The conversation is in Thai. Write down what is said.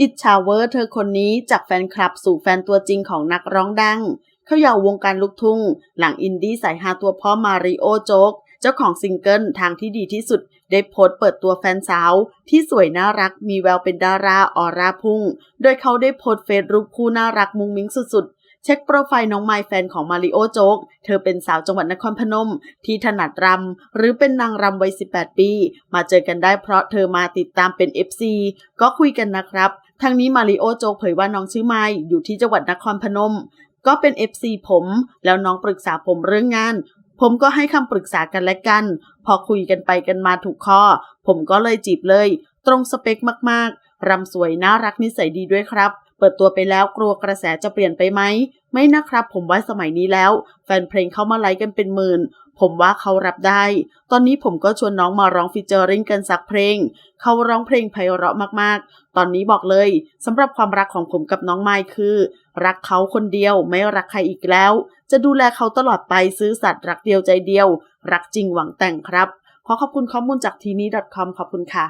อิจฉาเวอร์เธอคนนี้จากแฟนคลับสู่แฟนตัวจริงของนักร้องดัง เข้าเยาวงการลูกทุ่ง หลังอินดี้สายฮาตัวพ่อมาริโอโจ๊ก เจ้าของซิงเกิลทางที่ดีที่สุด ได้โพสต์เปิดตัวแฟนสาว ที่สวยน่ารักมีแววเป็นดาราออร่าพุ่ง โดยเขาได้โพสต์เฟซรูปคู่น่ารักมุงมิ้งสุดๆเช็คโปรไฟล์น้องไมล์แฟนของมาริโอโจ๊ก เธอเป็นสาวจังหวัดนครพนม ที่ถนัดรำ หรือเป็นนางรำวัย 18 ปี มาเจอกันได้เพราะเธอมาติดตามเป็น FC ก็คุยกันนะครับ ทั้งนี้มาริโอโจกเผยว่าน้องชื่อไมล์อยู่ที่จังหวัดนครพนม ก็เป็น FC ผม แล้วน้องปรึกษาผมเรื่องงาน ผมก็ให้คำปรึกษากันและกัน พอคุยกันไปกันมาถูกข้อ ผมก็เลยจีบเลย ตรงสเปคมากๆรำสวยน่ารักนิสัยดีด้วยครับ เปิดตัวไปแล้วกลัวกระแสจะเปลี่ยนไปไหมไม่นะครับ ผมว่าสมัยนี้แล้ว แฟนเพลงเข้ามาไลค์กันเป็นหมื่น ผมว่าเขารับได้ ตอนนี้ผมก็ชวนน้องมาร้องฟีเจอริงกันสักเพลง เขาร้องเพลงไพเราะมากๆ ตอนนี้บอกเลยสำหรับความรักของผมกับน้องไมค์คือ รักเขาคนเดียวไม่รักใครอีกแล้ว จะดูแลเขาตลอดไปซื้อสัตว์รักเดียวใจเดียว รักจริงหวังแต่งครับ ขอขอบคุณข้อมูลจากทีนี้ .com ขอบคุณค่ะ